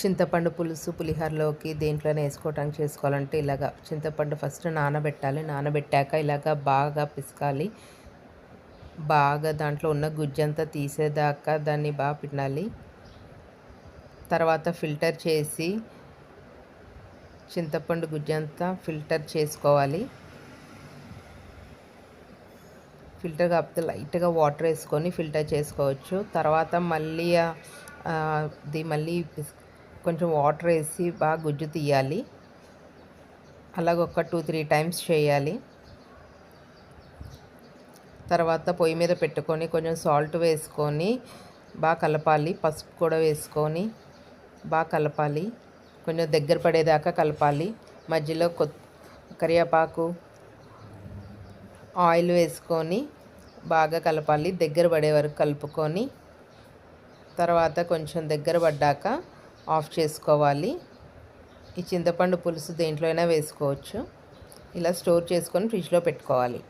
చింతపండు పులుసు పులిహోరలోకి దేంట్లోనే వేసుకోవడానికి చేసుకోవాలంటే ఇలాగ చింతపండు ఫస్ట్ నానబెట్టాలి. నానబెట్టాక ఇలాగ బాగా పిసకాలి. బాగా దాంట్లో ఉన్న గుజ్జంతా తీసేదాకా దాన్ని బాగా పిండాలి. తర్వాత ఫిల్టర్ చేసి చింతపండు గుజ్జంతా ఫిల్టర్ చేసుకోవాలి. ఫిల్టర్ కాకపోతే లైట్గా వాటర్ వేసుకొని ఫిల్టర్ చేసుకోవచ్చు. తర్వాత మళ్ళీ అది మళ్ళీ కొంచెం వాటర్ వేసి బాగా గుజ్జు తీయాలి. అలాగ ఒక టూ త్రీ టైమ్స్ చేయాలి. తర్వాత పొయ్యి మీద పెట్టుకొని కొంచెం సాల్ట్ వేసుకొని బాగా కలపాలి. పసుపు కూడా వేసుకొని బాగా కలపాలి. కొంచెం దగ్గర పడేదాకా కలపాలి. మధ్యలో కొత్ కరివేపాకు ఆయిల్ వేసుకొని బాగా కలపాలి. దగ్గర పడే వరకు కలుపుకొని తర్వాత కొంచెం దగ్గర పడ్డాక ఆఫ్ చేసుకోవాలి. ఈ చింతపండు పులుసు దేంట్లో అయినా వేసుకోవచ్చు. ఇలా స్టోర్ చేసుకొని ఫ్రిడ్జ్లో పెట్టుకోవాలి.